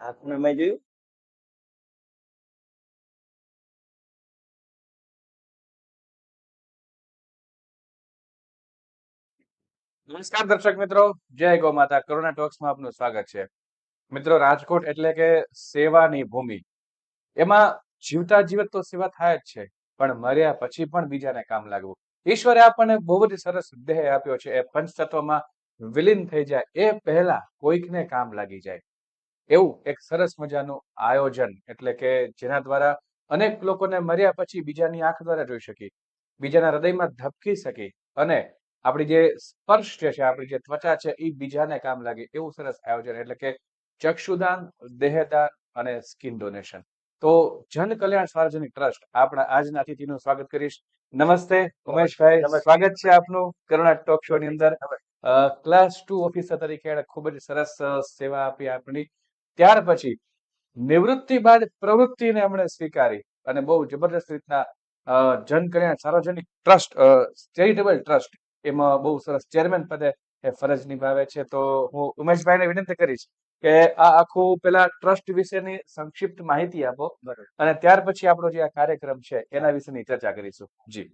હાથમાં મેં જોયું? નમસ્કાર દર્શક મિત્રો, જય ગો માતા કરુણા ટોક્સમાં આપનું સ્વાગત છે. મિત્રો, રાજકોટ એટલે કે સેવાની ભૂમિ. એમાં જીવતા જીવત તો સેવા થાય જ છે, પણ મર્યા પછી પણ બીજાને કામ લાગવું. ઈશ્વરે આપણને બહુ જ સરસ દેહ આપ્યો છે. એ પંચતત્વમાં વિલીન થઈ જાય. એ પહેલા કોઈકને કામ લાગી જાય. એવું એક સરસ મજાનું આયોજન એટલે કે જેના દ્વારા અનેક લોકોને મર્યા પછી બીજાની આંખ દ્વારા જોઈ શકી બીજાના હૃદયમાં ધબકી શકી અને આપણી જે સ્પર્શ જે છે, આપણી જે ત્વચા છે એ બીજાને કામ લાગે. એવું સરસ આયોજન. એટલે કે ચક્ષુદાન, દેહદાન અને સ્કિન ડોનેશન. તો જન કલ્યાણ સાર્વજનિક ટ્રસ્ટ આપણા આજના અતિથિનું સ્વાગત કરીશ. નમસ્તે ઉમેશભાઈ. સ્વાગત છે આપનું કરુણા ટોક શો ની અંદર. ક્લાસ ટુ ઓફિસર તરીકે એણે ખૂબ જ સરસ સેવા આપી આપણી. ત્યાર પછી નિવૃત્તિ બાદ પ્રવૃત્તિને એમણે સ્વીકારી અને બહુ જબરદસ્ત રીતના જન કલ્યાણ સાર્વજનિક ટ્રસ્ટ ચેરિટેબલ ટ્રસ્ટ એમાં બહુ સરસ ચેરમેન પદે એ ફરજ નિભાવે છે. તો હું ઉમેશભાઈને વિનંતી કરીશ કે આ આખું પેલા ટ્રસ્ટ વિશેની સંક્ષિપ્ત માહિતી આપો અને ત્યાર પછી આપણો જે આ કાર્યક્રમ છે એના વિશેની ચર્ચા કરીશું. જી.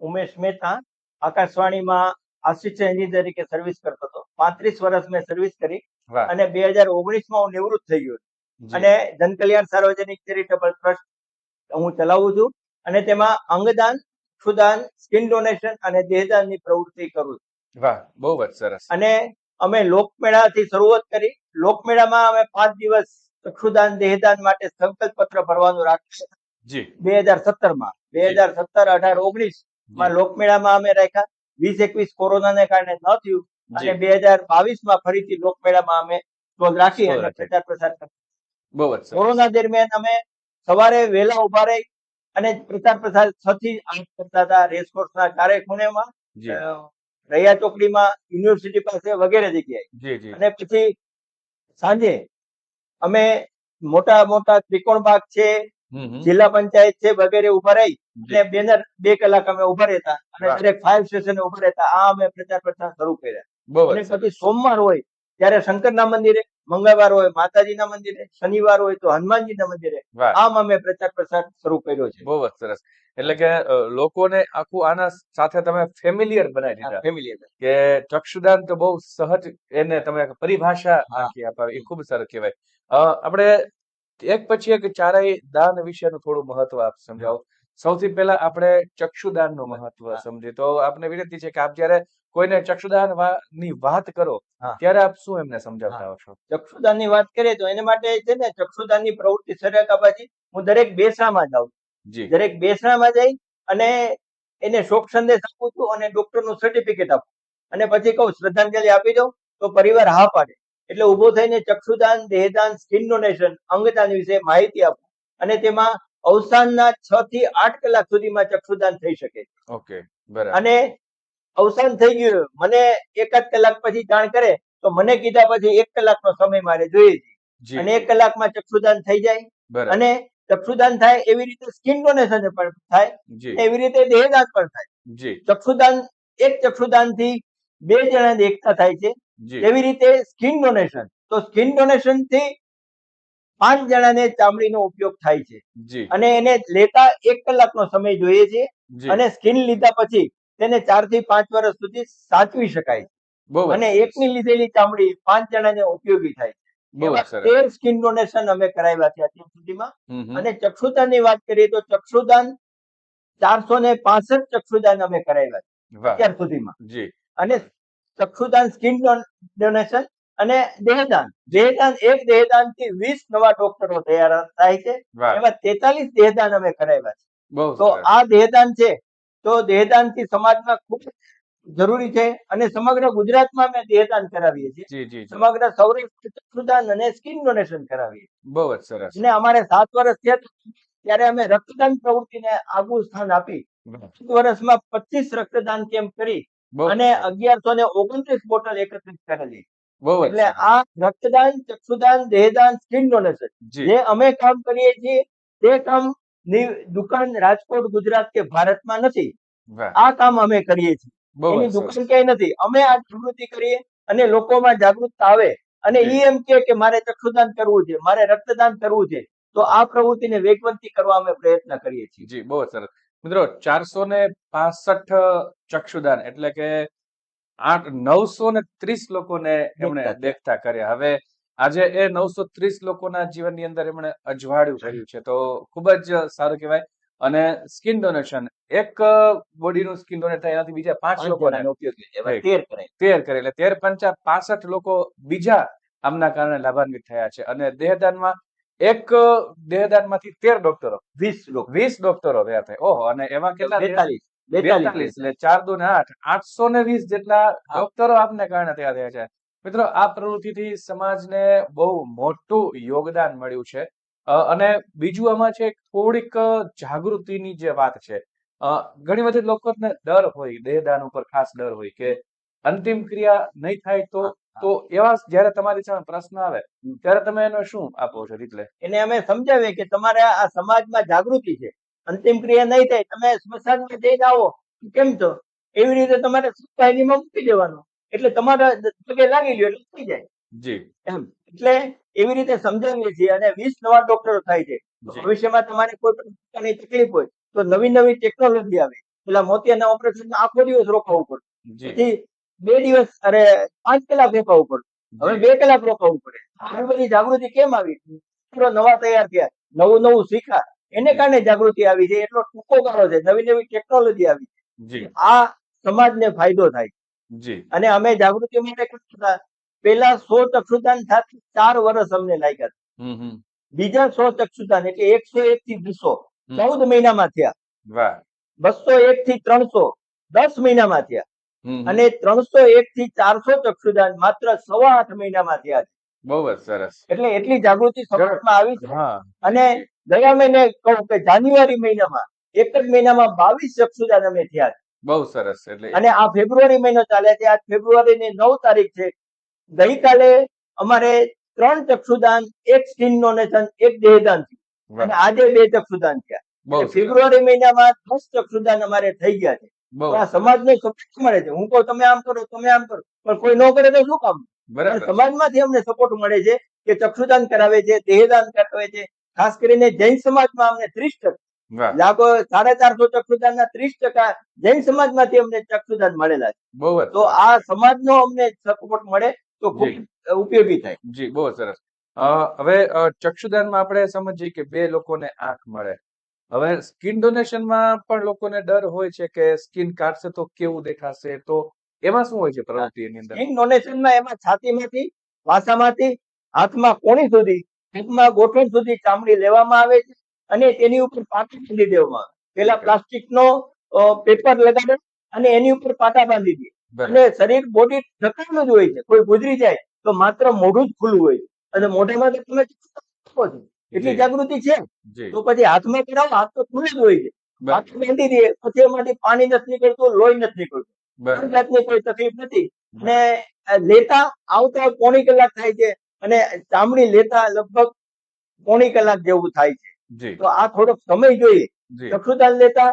ઉમેશ મહેતા આકાશવાણીમાં આસિસ્ટન્ટ એન્જિનિયર તરીકે સર્વિસ કરતો હતો. પાંત્રીસ વર્ષ મેં સર્વિસ કરી અને બે હજાર ઓગણીસમાં હું નિવૃત્ત થઈ ગયો. અને જનકલ્યાણ સાર્વજનિક ચેરિટેબલ ટ્રસ્ટ હું ચલાવું છું અને તેમાં અંગદાન સુદાન સ્કિન ડોનેશન અને દેહદાનની પ્રવૃત્તિ કરું છું. વાહ બહુ જ સરસ. અને અમે લોકમેળાથી શરૂઆત કરી લોકમેળામાં અમે પાંચ દિવસ ચક્ષુદાન દેહદાન માટે સંકલ્પ પત્ર ભરવાનું રાખ્યું જી. બે હજાર સત્તરમાં બે હજાર સત્તર અઢાર ઓગણીસમાં લોકમેળામાં અમે રાખ્યા. વીસ એકવીસ કોરોનાને કારણે ન થયું. અને બે હજાર બાવીસમાં ફરીથી લોકમેળામાં અમે સ્ટોલ રાખી અને પ્રચાર પ્રસાર કર્યો. કોરોના દરમિયાન અમે સવારે વહેલા ઊભા રહી અને પ્રચાર પ્રસાર છ થી આઠ કરતા હતા રેસકોર્સના ચારે ખૂણેમાં. રૈયા ચોકડીમાં યુનિવર્સિટી પાસે વગેરે જગ્યાએ અને પછી સાંજે અમે મોટા મોટા ત્રિકોણ બાગ છે. જિલ્લા પંચાયત છે વગેરે ઊભા રહી. અને બેનર બે કલાક અમે ઊભા રહેતા અને. દરેક ફાયર સ્ટેશન ઊભા રહેતા આ અમે પ્રચાર પ્રસાર શરૂ કર્યા અને પછી સોમવાર હોય ત્યારે શંકરના મંદિરે મંગળવાર હોય માતાજીના મંદિરે શનિવાર હોય તો હનુમાનજીના મંદિરે. આમ અમે પ્રચાર પ્રસાર શરૂ કર્યો છે. બહુ સરસ. એટલે કે લોકોને આખું આના સાથે તમે ફેમિલિયર બનાવી દીધા. ફેમિલી કે ચક્ષુદાન તો બહુ સહજ એને તમે પરિભાષા આખી અપાવી એ ખૂબ સરસ કહેવાય. આપણે એક પછી એક ચારેય દાન વિશેનું થોડું મહત્વ આપ સમજાવો. સૌથી પહેલા આપણે ચક્ષુદાનનું મહત્વ સમજી તો આપને વિનંતી છે કે આપ જયારે કોઈને ચક્ષુદાનની વાત કરો ત્યારે આપ શું એમને સમજાવતા હો. ચક્ષુદાનની વાત કરીએ તો એને માટે છે ને ચક્ષુદાનની પ્રવૃત્તિ શરૂ કરવા પછી હું દરેક બેસણામાં જાઉં જી. દરેક બેસણામાં જઈ અને એને શોક સંદેશ આપું છું અને ડોક્ટરનું સર્ટિફિકેટ આપું અને પછી કહું શ્રદ્ધાંજલિ આપી દઉં. તો પરિવાર હા પાડે. એટલે ઊભો થઈને ચક્ષુદાન દેહદાન સ્કિન ડોનેશન અંગદાન વિશે માહિતી આપું. અને તેમાં અવસાનના છ થી આઠ કલાક સુધીમાં ચક્ષુદાન થઈ શકે ઓકે બરાબર. અને અવસાન થઈ ગયું મને એકાદ કલાક પછી જાણ કરે તો મને કીધા પછી એક કલાકનો સમય મારે જોઈએ છે. અને એક કલાકમાં ચક્ષુદાન થઈ જાય અને ચક્ષુદાન થાય એવી રીતે સ્કિન ડોનેશન પણ થાય એવી રીતે દેહદાન પણ થાય. ચક્ષુદાન એક ચક્ષુદાનથી બે જણા એકતા થાય છે એવી રીતે સ્કિન ડોનેશન. તો સ્કિન ડોનેશનથી પાંચ જણાને ચામડીનો ઉપયોગ થાય છે. અને એને લેતા એક કલાકનો સમય જોઈએ છે અને સ્કિન લીધા પછી તેને ચારથી પાંચ વર્ષ સુધી સાચવી શકાય છે. અને એકની લીધેલી ચામડી પાંચ જણાને ઉપયોગી થાય છે. તેર સ્કિન ડોનેશન અમે કરાવ્યા છે અત્યાર સુધીમાં. અને ચક્ષુદાનની વાત કરીએ તો ચક્ષુદાન ચારસો ને પાસઠ ચક્ષુદાન અમે કરાવ્યા છે અત્યાર સુધીમાં. અને ચક્ષુદાન સ્કિન ડોનેશન અને દેહદાન. દેહદાન એક દેહદાનથી વીસ નવા ડોક્ટરો તૈયાર થાય છે. એમાં તેતાલીસ દેહદાન અમે કરાવ્યા છે. તો આ દેહદાન છે તો દેહદાનથી સમાજમાં ખૂબ જરૂરી છે અને સમગ્ર ગુજરાતમાં અમે દેહદાન કરાવીએ છીએ. સમગ્ર સૌરાષ્ટ્ર અને સ્કિન ડોનેશન કરાવીએ બહુ જ સરસ. અને અમારે સાત વર્ષ થયા ત્યારે અમે રક્તદાન પ્રવૃત્તિને આગવું સ્થાન આપી. વર્ષમાં પચીસ રક્તદાન કેમ્પ કરી અને અગિયારસો ને ઓગણત્રીસ બોટલ એકત્રિત કરેલી. એટલે આ રક્તદાન ચક્ષુદાન દેહદાન સ્કિન ડોનેશન જે. અમે કામ કરીએ છીએ તે કામ દુકાન રાજકોટ ગુજરાત કે ભારતમાં નથી. આ કામ અમે કરીએ છીએ. એની દુકાન ક્યાંય નથી. અમે આ જાગૃતિ કરીએ અને લોકોમાં જાગૃતતા આવે. અને એ ઈ એમ કે કે મારે ચક્ષુદાન કરવું છે મારે રક્તદાન કરવું છે તો આ પ્રવૃત્તિને વેગવંતી કરવા અમે પ્રયત્ન કરીએ છીએ. જી બહુ સરસ. મિત્રો ચારસો ને પાસઠ ચક્ષુદાન એટલે કે આઠ નવસો ને ત્રીસ લોકોને એમણે દેખતા કર્યા. હવે આજે એ નવસો ત્રીસ લોકોના જીવનની અંદર એમણે અજવાળ્યું કર્યું છે. તો ખૂબ જ સારું કહેવાય. અને સ્કિન ડોનેશન એક બોડીનું સ્કિન ડોનેટ થાય એનાથી બીજા પાંચ લોકો લોકોને. તેર કરે. એટલે તેર પંચા પાસઠ લોકો બીજા આમના કારણે લાભાન્વિત થયા છે. અને દેહદાનમાં એક દેહદાનમાંથી તેર ડોક્ટરો. વીસ વીસ ડોક્ટરો થયા થાય. ઓહો અને એમાં કેટલા બેતાલીસ. બેતાલીસ. એટલે ચાર દો ને આઠ. આઠસો ને વીસ જેટલા ડોક્ટરો આપને કારણે થયા થયા છે. મિત્રો આ પ્રવૃત્તિથી સમાજને બહુ મોટું યોગદાન મળ્યું છે. અને બીજું આમાં છે થોડીક જાગૃતિની જે વાત છે. ઘણી બધી લોકોને ડર હોય દેહદાન ઉપર ખાસ ડર હોય કે અંતિમ ક્રિયા નહીં થાય તો તો એવા જ્યારે તમારી સામે પ્રશ્ન આવે ત્યારે તમે એનો શું આપો છો એટલે એને અમે સમજાવીએ કે તમારે આ સમાજમાં જાગૃતિ છે. અંતિમ ક્રિયા નહીં થાય. તમે સ્મશાનમાં જઈને આવો. કેમ છો એવી રીતે તમારે સોસાયટીમાં મૂકી દેવાનું. એટલે તમારા પગે લાગી લ્યો એટલે થઈ જાય. જી. એમ. એટલે એવી રીતે સમજાવીએ છીએ અને વીસ નવા ડોક્ટરો થાય છે. ભવિષ્યમાં તમારે કોઈ પ્રકારની તકલીફ હોય તો નવી નવી ટેકનોલોજી આવે. પેલા મોતિયાના ઓપરેશન આખો દિવસ રોકાવું પડે પછી બે દિવસ અરે પાંચ કલાક રોકાવું પડે હવે બે કલાક રોકાવું પડે આવી બધી જાગૃતિ કેમ આવી? નવા તૈયાર થયા. નવું નવું શીખા એને કારણે જાગૃતિ આવી છે એટલો ટૂંકો ગાળો છે નવી નવી ટેકનોલોજી આવી છે. આ સમાજને ફાયદો થાય જી. અને અમે જાગૃતિ માટે પેલા સો ચક્ષુદાન ચાર વર્ષ અમને લાગ્યા બીજા સો ચક્ષુદાન એટલે એકસો એક થી બસો ચૌદ મહિનામાં થયા. બસો એક થી ત્રણસો દસ મહિનામાં થયા. અને ત્રણસો એક થી ચારસો ચક્ષુદાન માત્ર સવા આઠ મહિનામાં થયા છે. બહુ સરસ. એટલે એટલી જાગૃતિ સમાજમાં આવી છે. અને ગયા મહિને કહું કે જાન્યુઆરી મહિનામાં એક જ મહિનામાં બાવીસ ચક્ષુદાન અમે થયા બહુ સરસ એટલે અને આ ફેબ્રુઆરી મહિનો ચાલે છે. આજ ફેબ્રુઆરીની નવ તારીખ છે. ગઈકાલે અમારે ત્રણ ચક્ષુદાન એક સ્કીન ડોનેશન એક દેહદાન થયું. અને આજે બે ચક્ષુદાન થયા. ફેબ્રુઆરી મહિનામાં દસ ચક્ષુદાન અમારે થઈ ગયા છે. આ સમાજને સપોર્ટ મળે છે. હું કહું તમે આમ કરો તમે આમ કરો. પણ કોઈ ન કરે તો શું કામ? સમાજમાંથી સમાજમાંથી અમને સપોર્ટ મળે છે કે ચક્ષુદાન કરાવે છે દેહદાન કરાવે છે. ખાસ કરીને જૈન સમાજમાં અમને ત્રીસ ટકા. લાગો સાડા ચારસો ચક્ષુદાનના ત્રીસ ટકા જૈન સમાજમાંથી અમને ચક્ષુદાન મળેલા છે. તો. આ સમાજનો અમને સપોર્ટ મળે તો ખૂબ ઉપયોગી થાય. જી બહુ સરસ. હવે ચક્ષુદાનમાં આપણે સમજીએ કે બે લોકોને આંખ મળે. હવે સ્કિન ડોનેશનમાં પણ લોકોને ડર હોય છે કે સ્કિન કાઢશે તો કેવું દેખાશે? તો એમાં શું હોય છે પ્રવૃત્તિ એની અંદર? સ્કિન ડોનેશનમાં એમાં છાતીમાંથી વાસામાંથી હાથમાં કોણી સુધી હાથમાં ગોઠણ સુધી ચામડી લેવામાં આવે છે અને તેની ઉપર પાટા બાંધી દેવામાં આવે. પેલા પ્લાસ્ટિકનો પેપર લગાડે અને એની ઉપર પાટા બાંધી દે. અને શરીર બોડી ઢકાયેલું જ હોય છે. કોઈ ગુજરી જાય તો માત્ર મોઢું જ ખુલ્લું હોય અને મોઢામાં તો તમે છો. એટલી જાગૃતિ છે? તો પછી હાથમાં કરાવો હાથ તો ખુલ્લું જ હોય છે. હાથ બાંધી દે પછી એમાંથી પાણી નથી નીકળતું લોહી નથી નીકળતું. કોઈ તકલીફ નથી. અને લેતા આવતા પોણી કલાક થાય છે. અને ચામડી લેતા લગભગ પોણી કલાક જેવું થાય છે. તો આ થોડોક સમય જોઈએ. ચક્ષુદાન લેતા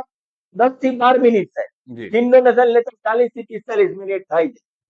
દસથી બાર મિનિટ થાય. જી. નસલ લેતા ચાલીસથી પિસ્તાલીસ મિનિટ થાય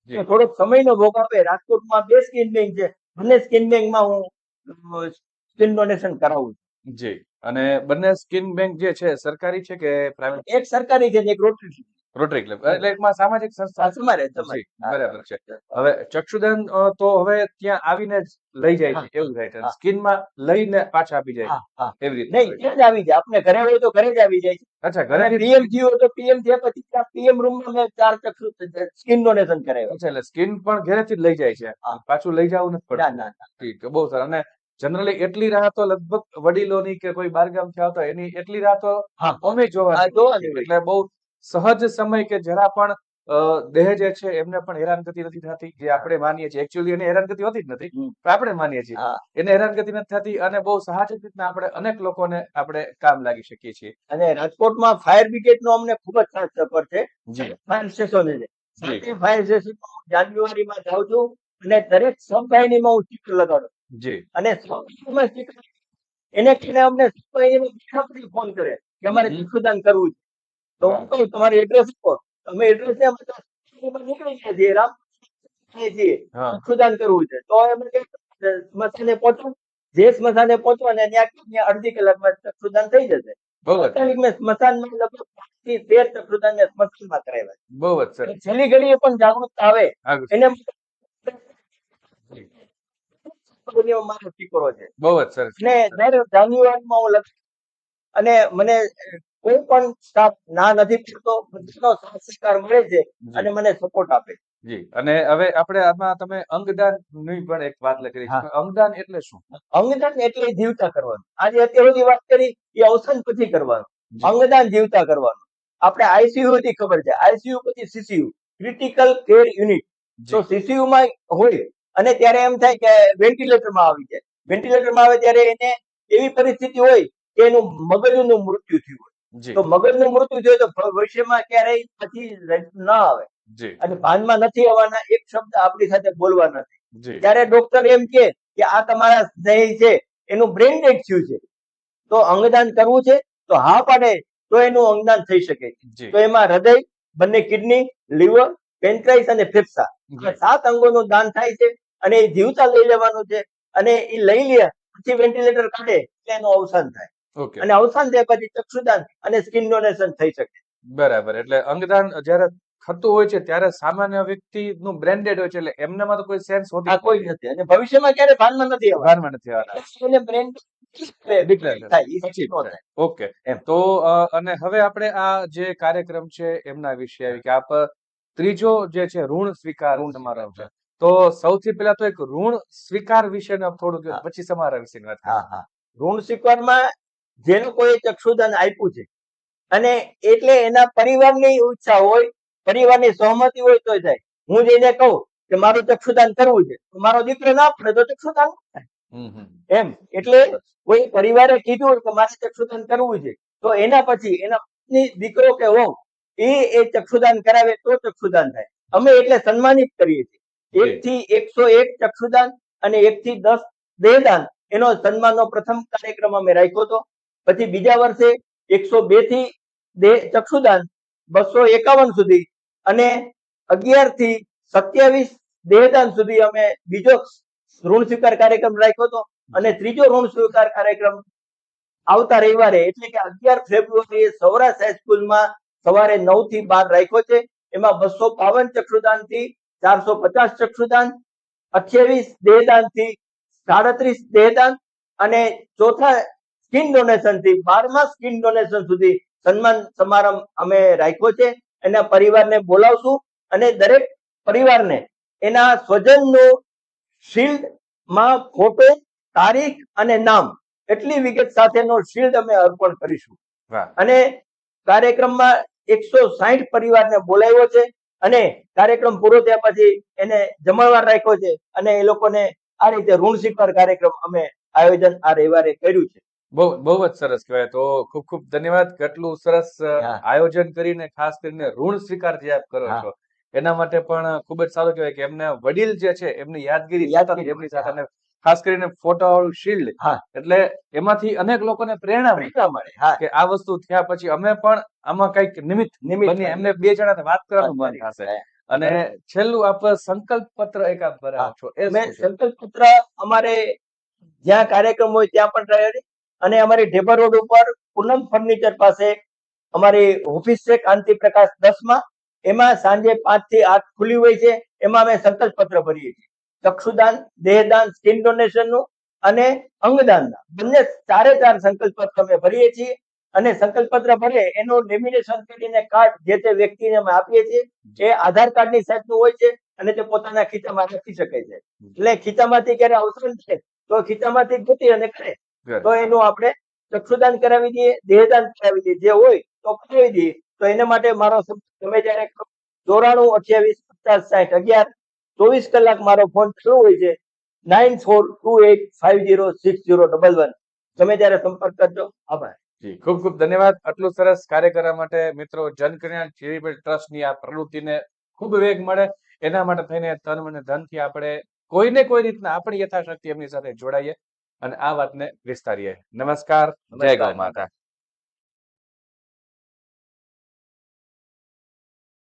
છે. થોડોક સમયનો ભોગ આપે. રાજકોટમાં બે સ્કિન બેંક છે. બંને સ્કિન બેંકમાં હું સ્કિન ડોનેશન કરાવું છું. જી. અને બંને સ્કિન બેંક જે છે સરકારી છે કે પ્રાઇવેટ એક સરકારી છે એક રોટરી રોટરી ક્લબ એટલે એકમાં સામાજિક સંસ્થા છે. બરાબર છે. હવે ચક્ષુદાન તો હવે ત્યાં આવીને જ લઈ જાય છે. એવું થાય છે. સ્કીનમાં લઈને પાછા આપી જાય એવી રીતે. નહીં ત્યાં જ આવી જાય. આપણે ઘરે હોય તો ઘરે જ આવી જાય છે. અચ્છા ઘરે પીએમ થયું તો પીએમ થયા પછી ત્યાં પીએમ રૂમમાં મેં ચાર ચક્ષુ સ્કીન ડોનેશન કરાવ્યું. અચ્છા એટલે સ્કીન પણ ઘરેથી જ લઈ જાય છે. પાછું લઈ જવું નથી ના પડતું. ના ના. ઠીક બહુ સારું. અને જનરલી એટલી રાહ તો લગભગ વડીલોની કે કોઈ બારગામથી આવતા હોય એની એટલી રાહ તો. અમે જોવા જોવાની એટલે બહુ સહજ સમય કે જરા પણ દેહ જે છે એમને પણ હેરાનગતિ નથી થતી જે આપણે માનીએ છીએ. એકચ્યુઅલી એને હેરાનગતિ હોતી જ નથી પણ આપણે માનીએ છીએ. એને હેરાનગતિ નથી થતી અને બહુ સાહજિક રીતના આપણે અનેક લોકોને આપણે કામ લાગી શકીએ છીએ. અને રાજકોટમાં ફાયર બ્રિગેડ નો અમને ખૂબ જ ખાસ સપોર્ટ છે. ફાયર સ્ટેશન ફાયર સ્ટેશન જાન્યુઆરીમાં જાઉં છું અને દરેક સબવાહિનીમાં હું ચિત્ર લગાડું જી. અને એને અમને સબવાહિનીમાં ફોન કરે કે અમારે હમ. કરવું છે. તો હું કહું તમારી એડ્રેસ આપો અમે એડ્રેસ ને નીકળી ગયા છીએ રામ છીએ હા. કરવું છે. તો એમ કે સ્મશાને પહોંચવું જે સ્મશાને પહોંચવાને ત્યાં અડધી કલાકમાં ચક્ષુદાન થઈ જશે. સ્મશાનમાં લગભગ તેર ચક્ષુદાન સ્મશાનમાં કરાવ્યા બહુ જ. સરસ. છેલ્લી ઘડીએ પણ જાગૃતતા આવે. એને મારો ટીકોરો છે. બહુ જ અને જાન્યુઆરીમાં હું લખ અને મને કોઈ પણ સ્ટાફ ના નથી પૂછતો બધાનો સહકાર મળે છે અને મને સપોર્ટ આપે. જી. અને હવે આપણે આમાં તમે અંગદાનની પણ એક વાત લખી છે. અંગદાન એટલે શું? અંગદાન એટલે જીવતા કરવાનું. આજે અત્યાર સુધી વાત કરી એ અવસાન પછી કરવાનું. અંગદાન જીવતા કરવાનું. આપણે આઈસીયુ થી ખબર છે. આઈસીયુ પછી સીસીયુ ક્રિટિકલ કેર યુનિટ તો સીસીયુ માં હોય અને ત્યારે એમ થાય કે વેન્ટિલેટરમાં આવી જાય. વેન્ટિલેટરમાં આવે ત્યારે એને એવી પરિસ્થિતિ હોય કે એનું મગજનું મૃત્યુ થયું હોય. જી તો મગજનું મૃત્યુ થયું તો ભવિષ્યમાં ક્યારેય પછી ન આવે. અને ભાનમાં નથી આવવાના એક શબ્દ આપણી સાથે બોલવા નથી. ત્યારે ડોક્ટર એમ કે કે આ તમારા સ્નેહી છે એનું બ્રેન ડેડ થયું છે. તો અંગદાન કરવું છે તો હા પાડે તો એનું અંગદાન થઈ શકે. છે તો એમાં હૃદય બંને કિડની લીવર પેન્ક્રાઇસ અને ફેફસા. સાત અંગોનું દાન થાય છે અને એ જીવતા લઈ લેવાનું છે અને એ લઈ લે પછી વેન્ટિલેટર કાઢે એટલે એનું અવસાન થાય. અને અવસાન થયા પછી ચક્ષુદાન અને સ્કિન ડોનેશન થઈ શકે. બરાબર. એટલે અંગદાન જ્યારે થતું હોય છે ત્યારે સામાન્ય વ્યક્તિ નું બ્રેન્ડેડ હોય છે એટલે એમનામાં તો કોઈ સેન્સ હોતી કોઈ નથી. અને ભવિષ્યમાં ક્યારે ભાનમાં નથી આવવાનું. ભાનમાં નથી આવવાના. એને થાય. ઓકે એમ. તો અને હવે આપણે આ જે કાર્યક્રમ છે એમના વિશે આવી કે આપ ત્રીજો જે છે ઋણ સ્વીકાર સમારોહ છે. તો સૌથી પહેલા તો એક ઋણ સ્વીકાર વિશે થોડું કહો, પછી સમારોહ વિશે વાત હા હા. ઋણ સ્વીકારમાં જે લોકોએ ચક્ષુદાન આપ્યું છે. અને એટલે એના પરિવારની ઈચ્છા હોય પરિવારની સહમતિ હોય તો થાય. હું જઈને કહું કે મારું ચક્ષુદાન કરવું છે. મારો દીકરો ના પડે તો ચક્ષુદાન. એમ. એટલે કોઈ પરિવારે કીધું કે મારે ચક્ષુદાન કરવું છે. તો એના પછી એના પત્ની દીકરો કે વહુ એ એ ચક્ષુદાન કરાવે તો ચક્ષુદાન થાય. અમે એટલે સન્માનિત કરીએ છીએ. એક થી એકસો એક ચક્ષુદાન અને એક થી દસ દેહદાન એનો સન્માનનો પ્રથમ કાર્યક્રમ અમે રાખ્યો હતો. પછી બીજા વર્ષે એકસો બેથી ચક્ષુદાન બસો એકાવન સુધી અને અગિયારથી સત્યાવીસ દેહદાન સુધી અમે બીજો ઋણ સ્વીકાર કાર્યક્રમ રાખ્યો હતો. અને ત્રીજો ઋણ સ્વીકાર કાર્યક્રમ આવતા રવિવારે એટલે કે અગિયાર ફેબ્રુઆરીએ સૌરાષ્ટ્ર હાઈસ્કૂલમાં સવારે નવથી બાર રાખ્યો છે. એમાં બસો બાવન ચક્ષુદાનથી ચારસો પચાસ ચક્ષુદાન, અઠ્યાવીસ દેહદાનથી સાડત્રીસ દેહદાન અને ચોથા સ્કિન ડોનેશનથી બારમા સ્કિન ડોનેશન સુધી સન્માન સમારંભ અમે રાખ્યો છે. એના પરિવારને બોલાવશું અને દરેક પરિવારને એના સ્વજનનો શિલ્ડમાં ફોટો તારીખ અને નામ એટલી વિગત સાથેનો શિલ્ડ અમે અર્પણ કરીશું. અને કાર્યક્રમમાં એકસો સાહીઠ પરિવારને બોલાવ્યો છે અને કાર્યક્રમ પૂરો થયા પછી એને જમણવાર રાખ્યો છે અને એ લોકોને આ રીતે ઋણ સ્વીકાર કાર્યક્રમ અમે આયોજન આ રવિવારે કર્યું છે. બહુ બહુ જ સરસ કહેવાય. તો ખૂબ ખૂબ ધન્યવાદ કેટલું સરસ આયોજન કરીને ખાસ કરીને ઋણ સ્વીકાર જે આપ કરો છો એના માટે પણ ખૂબ જ સારું કહેવાય કે એમના વડીલ જે છે એમની યાદગીરી એમની સાથે ખાસ કરીને ફોટો વાળું શિલ્ડ એટલે એમાંથી અનેક લોકોને પ્રેરણા મળી. કે આ વસ્તુ થયા પછી અમે પણ આમાં કંઈક નિમિત્ત નિમિત્ત એમને બે જણા વાત કરવાનું મન થશે. અને છેલ્લું આપ સંકલ્પ પત્ર એક આપ ભરાવો છો. એ? સંકલ્પ પત્ર અમારે જ્યાં કાર્યક્રમ હોય ત્યાં પણ અને અમારી ઢેબર રોડ ઉપર પૂનમ ફર્નિચર પાસે અમારી ઓફિસ છે કાંતિ પ્રકાશ દસમાં એમાં સાંજે પાંચથી આઠ ખુલ્લી હોય છે. એમાં અમે સંકલ્પ ભરીએ છીએ. ચક્ષુદાન, દેહદાન સ્કિન ડોનેશનનું અને અંગદાનના. બંને ચારે ચાર સંકલ્પ અમે ભરીએ છીએ. અને સંકલ્પ ભરે એનું લેમિનેશન કરીને કાર્ડ જે તે વ્યક્તિને અમે આપીએ છીએ એ આધાર કાર્ડની સાઈઝનું હોય છે અને તે પોતાના ખીચામાં રાખી શકે છે. એટલે ખીચામાંથી ક્યારે અવસર છે, તો ખીચામાંથી ગોતી અને કરે. તો એનું આપણે ચક્ષુદાન કરાવી દઈએ દેહદાન કરાવી દઈએ જે હોય તો કરાવી દઈએ. તો એના માટે મારો તમે જયારે ચોરાણું અઠ્યાવીસ પચાસ સાઠ અગિયાર ચોવીસ કલાક મારો ફોન ચાલુ હોય છે. Nine four two eight five zero six zero double one. તમે જયારે સંપર્ક કરજો. આભાર. જી ખૂબ ખૂબ ધન્યવાદ. આટલું સરસ કાર્ય કરવા માટે મિત્રો જનકલ્યાણ ચેરિટેબલ ટ્રસ્ટની આ પ્રવૃત્તિને ખૂબ વેગ મળે. એના માટે થઈને તન અને ધનથી આપણે કોઈને કોઈ રીતના આપણી યથાશક્તિ એમની સાથે જોડાઈએ. અને આ વાતને વિસ્તારીએ. નમસ્કાર. જય ગૌ માતા.